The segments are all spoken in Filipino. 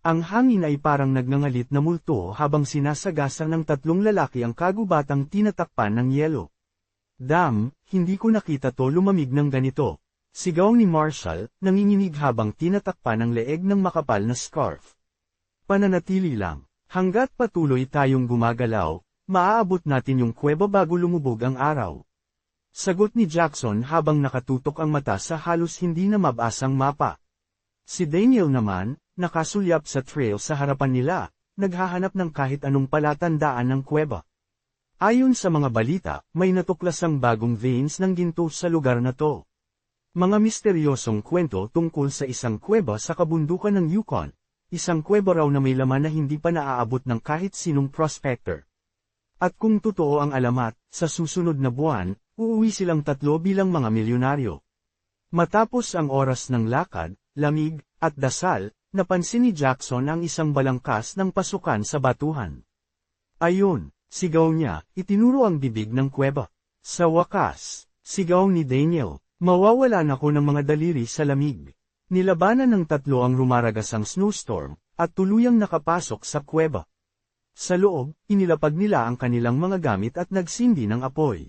Ang hangin ay parang nagngangalit na multo habang sinasagasa ng tatlong lalaki ang kagubatang tinatakpan ng yelo. Dam, hindi ko nakita to lumamig ng ganito. Sigaw ni Marshall, nanginginig habang tinatakpan ang leeg ng makapal na scarf. Pananatili lang. Hanggat patuloy tayong gumagalaw, maaabot natin yung kuweba bago lumubog ang araw. Sagot ni Jackson habang nakatutok ang mata sa halos hindi na mabasang mapa. Si Daniel naman, nakasulyap sa trail sa harapan nila, naghahanap ng kahit anong palatandaan ng kuweba. Ayon sa mga balita, may natuklasang bagong veins ng ginto sa lugar na to. Mga misteryosong kwento tungkol sa isang kuweba sa kabundukan ng Yukon, isang kuweba raw na may laman na hindi pa naaabot ng kahit sinong prospector. At kung totoo ang alamat, sa susunod na buwan, uuwi silang tatlo bilang mga milyonaryo. Matapos ang oras ng lakad, lamig, at dasal, napansin ni Jackson ang isang balangkas ng pasukan sa batuhan. Ayun, sigaw niya, itinuro ang bibig ng kuweba. Sa wakas, sigaw ni Daniel, mawawalan ako ng mga daliri sa lamig. Nilabanan ng tatlo ang rumaragasang snowstorm, at tuluyang nakapasok sa kuweba. Sa loob, inilapag nila ang kanilang mga gamit at nagsindi ng apoy.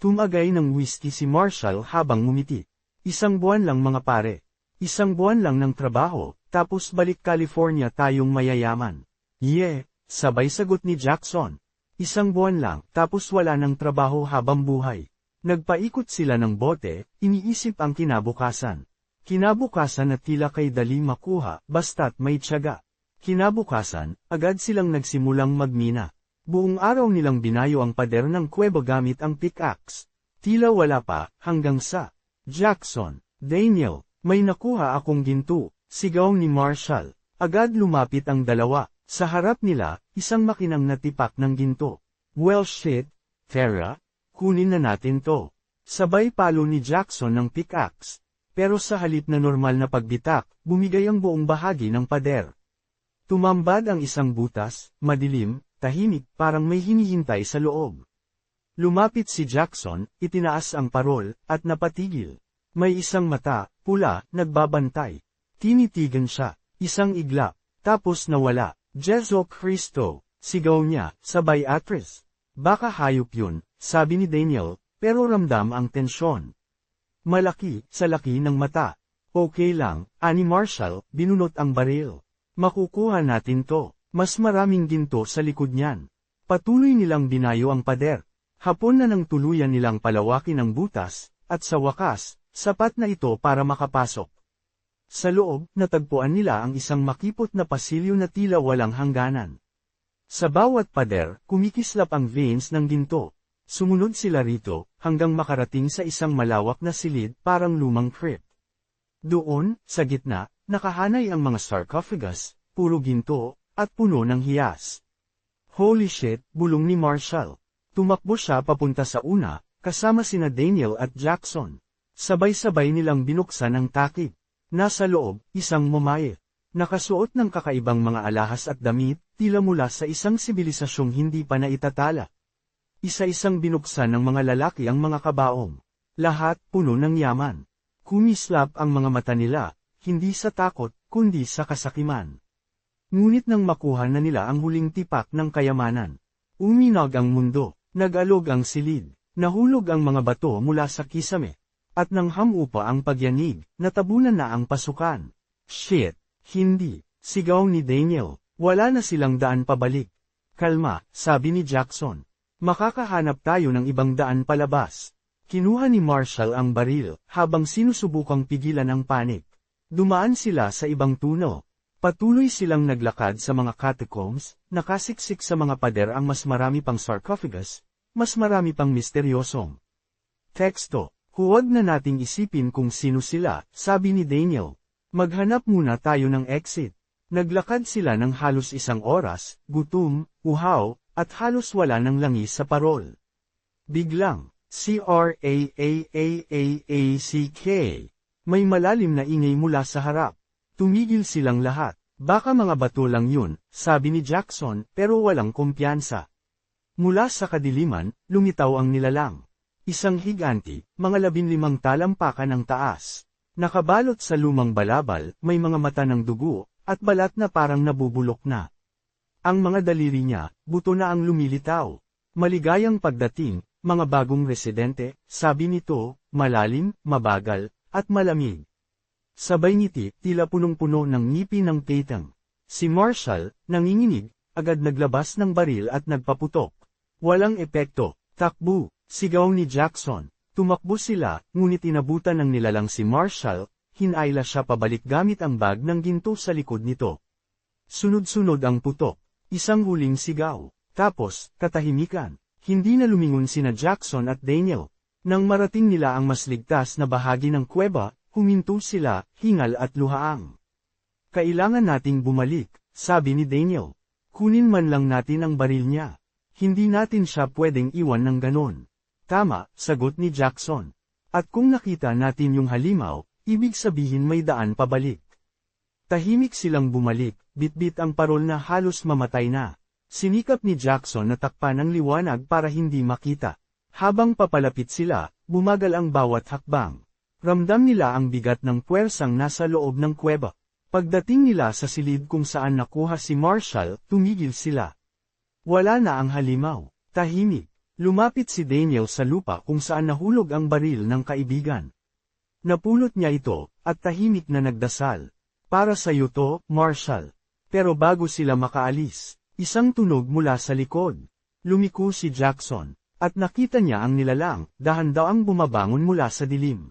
Tumagay ng whiskey si Marshall habang ngumiti. Isang buwan lang mga pare. Isang buwan lang ng trabaho, tapos balik California tayong mayayaman. Yeah, sabay sagot ni Jackson. Isang buwan lang, tapos wala ng trabaho habang buhay. Nagpaikot sila ng bote, iniisip ang kinabukasan. Kinabukasan na tila kay dali makuha, basta't may tiyaga. Kinabukasan, agad silang nagsimulang magmina. Buong araw nilang binayo ang pader ng kuweba gamit ang pickaxe. Tila wala pa, hanggang sa Jackson, Daniel, may nakuha akong ginto, sigaw ni Marshall. Agad lumapit ang dalawa, sa harap nila, isang makinang natipak ng ginto. Well shit, Tara, kunin na natin to. Sabay palo ni Jackson ng pickaxe. Pero sa halip na normal na pagbitak, bumigay ang buong bahagi ng pader. Tumambad ang isang butas, madilim, tahimik, parang may hinihintay sa loob. Lumapit si Jackson, itinaas ang parol, at napatigil. May isang mata, pula, nagbabantay. Tinitigan siya, isang igla, tapos nawala. Jesu Cristo, sigaw niya, sabay actress. Baka hayop yun, sabi ni Daniel, pero ramdam ang tensyon. Malaki, sa laki ng mata. Okay lang, ani Marshall, binunot ang baril. Makukuha natin to. Mas maraming ginto sa likod niyan. Patuloy nilang binayo ang pader. Hapon na nang tuluyan nilang palawakin ang butas, at sa wakas, sapat na ito para makapasok. Sa loob, natagpuan nila ang isang makipot na pasilyo na tila walang hangganan. Sa bawat pader, kumikislap ang veins ng ginto. Sumunod sila rito, hanggang makarating sa isang malawak na silid parang lumang crypt. Doon, sa gitna, nakahanay ang mga sarcophagus, puro ginto, at puno ng hiyas. Holy shit, bulong ni Marshall. Tumakbo siya papunta sa una, kasama sina Daniel at Jackson. Sabay-sabay nilang binuksan ang takip. Nasa loob, isang mamaye. Nakasuot ng kakaibang mga alahas at damit, tila mula sa isang sibilisasyong hindi pa naitatala. Isa-isang binuksan ng mga lalaki ang mga kabaong. Lahat puno ng yaman. Kumislap ang mga mata nila, hindi sa takot, kundi sa kasakiman. Ngunit nang makuha na nila ang huling tipak ng kayamanan. Uminog ang mundo, nag-alog ang silid, nahulog ang mga bato mula sa kisame. At nang hamupa ang pagyanig, natabunan na ang pasukan. Shit, hindi, sigaw ni Daniel, wala na silang daan pabalik. Kalma, sabi ni Jackson. Makakahanap tayo ng ibang daan palabas. Kinuha ni Marshall ang baril, habang sinusubukang pigilan ang panik. Dumaan sila sa ibang tuno, Patuloy silang naglakad sa mga catacombs, nakasiksik sa mga pader ang mas marami pang sarcophagus, mas marami pang misteryosong. Teksto, huwag na nating isipin kung sino sila, sabi ni Daniel. Maghanap muna tayo ng exit. Naglakad sila ng halos isang oras, gutom, uhaw, at halos wala ng langis sa parol. Biglang, C-R-A-A-A-A-A-C-K. May malalim na ingay mula sa harap. Tumigil silang lahat. Baka mga bato lang yun, sabi ni Jackson, pero walang kumpiyansa. Mula sa kadiliman, lumitaw ang nilalang. Isang higanti, mga labinlimang talampakan ang taas. Nakabalot sa lumang balabal, may mga mata ng dugo, at balat na parang nabubulok na. Ang mga daliri niya, buto na ang lumilitaw. Maligayang pagdating, mga bagong residente, sabi nito, malalim, mabagal, at malamig. Sabay ngiti, tila punong-puno ng ngipi ng Peytang. Si Marshall, nanginginig, agad naglabas ng baril at nagpaputok. Walang epekto, takbo, sigaw ni Jackson. Tumakbo sila, ngunit inabutan ng nilalang si Marshall, hinayla siya pabalik gamit ang bag ng ginto sa likod nito. Sunod-sunod ang putok, isang huling sigaw, tapos, katahimikan. Hindi na lumingon sina Jackson at Daniel. Nang marating nila ang mas ligtas na bahagi ng kuweba, huminto sila, hingal at luhaang. Kailangan nating bumalik, sabi ni Daniel. Kunin man lang natin ang baril niya. Hindi natin siya pwedeng iwan ng ganon. Tama, sagot ni Jackson. At kung nakita natin yung halimaw, ibig sabihin may daan pabalik. Tahimik silang bumalik, bitbit ang parol na halos mamatay na. Sinikap ni Jackson na takpan ang liwanag para hindi makita. Habang papalapit sila, bumagal ang bawat hakbang. Ramdam nila ang bigat ng puwersang nasa loob ng kuweba. Pagdating nila sa silid kung saan nakuha si Marshall, tumigil sila. Wala na ang halimaw. Tahimik. Lumapit si Daniel sa lupa kung saan nahulog ang baril ng kaibigan. Napulot niya ito, at tahimik na nagdasal. Para sa iyo to, Marshall. Pero bago sila makaalis, Isang tunog mula sa likod. Lumiko si Jackson, at nakita niya ang nilalang, dahan daw ang bumabangon mula sa dilim.